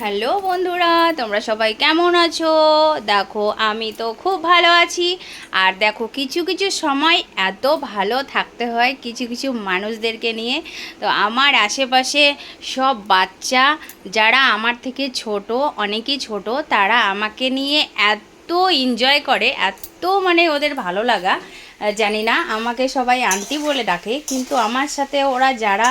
Hello বন্ধুরা, তোমরা সবাই কেমন আছো? দেখো, আমি তো খুব ভালো আছি। আর দেখো, কিছু কিছু সময় এত ভালো থাকতে হয় কিছু কিছু মানুষদেরকে নিয়ে। তো আমার আশেপাশে সব বাচ্চা, যারা আমার থেকে ছোট, অনেকই ছোট, তারা আমাকে নিয়ে এত এনজয় করে, এত মানে ওদের ভালো লাগা। জানি না, আমাকে সবাই আন্টি বলে ডাকে, কিন্তু আমার সাথে ওরা যারা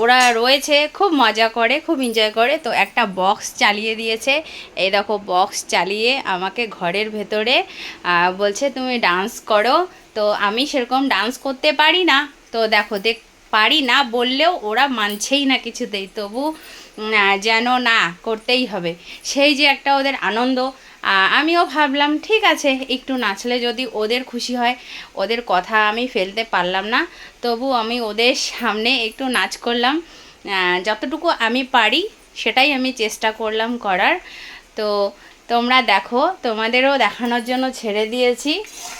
ওরা রয়েছে, খুব মজা করে, খুব এনজয় করে। তো একটা বক্স চালিয়ে দিয়েছে। এই দেখো বক্স চালিয়ে আমাকে ঘরের ভেতরে বলছে, তুমি ডান্স করো। তো আমি সেরকম ডান্স করতে পারি না। তো দেখো দেখ পারি না বললেও ওরা মানছেই না কিছুতেই। তবু যেন না করতেই হবে। সেই যে একটা ওদের আনন্দ। আমিও ভাবলাম, ঠিক আছে, একটু নাচলে যদি ওদের খুশি হয়, ওদের কথা আমি ফেলতে পারলাম না। তবু আমি ওদের সামনে একটু নাচ করলাম। যতটুকু আমি পারি, সেটাই আমি চেষ্টা করলাম করার। তো তোমরা দেখো, তোমাদেরও দেখানোর জন্য ছেড়ে দিয়েছি।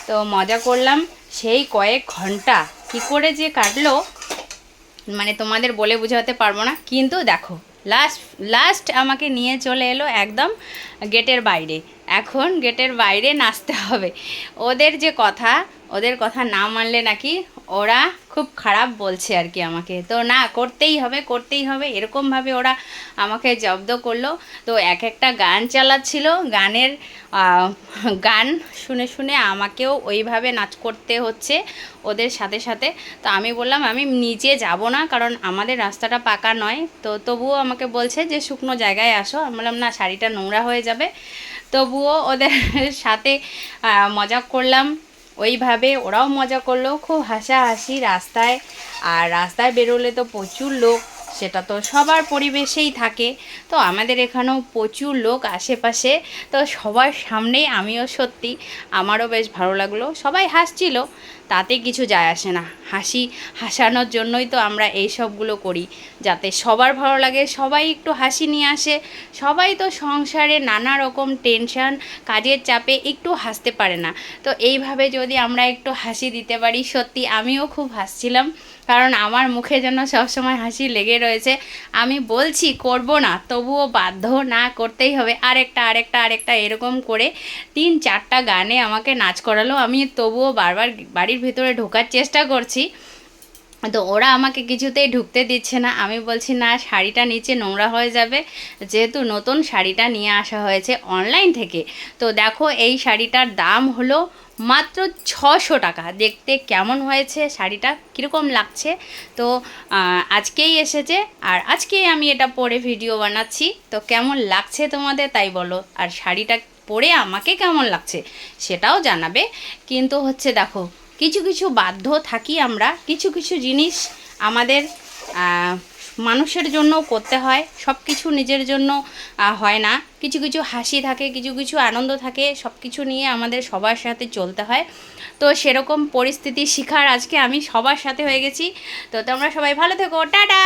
তো মজা করলাম সেই কয়েক ঘণ্টা। কি করে যে কাটলো মানে তোমাদের বলে বোঝাতে পারব না, কিন্তু দেখো। লাস্ট লাস্ট আমাকে নিয়ে চলে এলো একদম গেটের বাইরে। এখন গেটের বাইরে নাচতে হবে। ওদের যে কথা ওদের কথা না মানলে নাকি ওরা খুব খারাপ বলছে আর কি আমাকে। তো না, করতেই হবে করতেই হবে। এরকমভাবে ওরা আমাকে জব্দ করল। তো এক একটা গান চালাচ্ছিল। গানের গান শুনে শুনে আমাকেও ওইভাবে নাচ করতে হচ্ছে ওদের সাথে সাথে। তো আমি বললাম, আমি নিজে যাব না, কারণ আমাদের রাস্তাটা পাকা নয়। তো তবুও আমাকে বলছে যে, শুকনো জায়গায় আসো। আমি বললাম, না, শাড়িটা নোংরা হয়ে যাবে। তবুও ওদের সাথে মজা করলাম। ওইভাবে ওরাও মজা করল খুব হাসাহাসি রাস্তায়। আর রাস্তায় বেরোলে তো প্রচুর লোক। সেটা তো সবার পরিবেশেই থাকে। তো আমাদের এখানেও প্রচুর লোক আশেপাশে। তো সবার সামনেই আমিও সত্যি, আমারও বেশ ভালো লাগল। সবাই হাসছিল, তাতে কিছু যায় আসে না। হাসি হাসানোর জন্যই তো আমরা এই সবগুলো করি, যাতে সবার ভালো লাগে, সবাই একটু হাসি নিয়ে আসে। সবাই তো সংসারে নানা রকম টেনশন কাজের চাপে একটু হাসতে পারে না। তো এইভাবে যদি আমরা একটু হাসি দিতে পারি, সত্যি আমিও খুব হাসছিলাম। কারণ আমার মুখে যেন সবসময় হাসি লেগে রয়েছে। আমি বলছি, করব না। তবুও বাধ্য না করতেই হবে। আরেকটা আরেকটা আরেকটা এরকম করে তিন, চারটা গানে আমাকে নাচ করালো। আমি তবুও বারবার বাড়ির ভিতরে ঢোকার চেষ্টা করছি। তো ওরা আমাকে কিছুতেই ঢুকতে দিচ্ছে না। আমি বলছি, না, শাড়িটা নিচে নোংরা হয়ে যাবে। যেহেতু নতুন শাড়িটা নিয়ে আসা হয়েছে অনলাইন থেকে। তো দেখো, এই শাড়িটার দাম হলো মাত্র ছশো টাকা। দেখতে কেমন হয়েছে শাড়িটা, কীরকম লাগছে? তো আজকেই এসেছে। আর আজকেই আমি এটা পরে ভিডিও বানাচ্ছি। তো কেমন লাগছে তোমাদের তাই বলো। আর শাড়িটা পরে আমাকে কেমন লাগছে সেটাও জানাবে। কিন্তু হচ্ছে দেখো কিছু কিছু বাধ্য থাকি আমরা, কিছু কিছু জিনিস আমাদের মানুষের জন্য করতে হয় সব কিছু নিজের জন্য হয় না। কিছু কিছু হাসি থাকে, কিছু কিছু আনন্দ থাকে সব কিছু নিয়ে আমাদের সবার সাথে চলতে হয়। তো সেরকম পরিস্থিতি শিখার আজকে আমি সবার সাথে হয়ে গেছি। তো তোমরা সবাই ভালো থেকো, টাটা!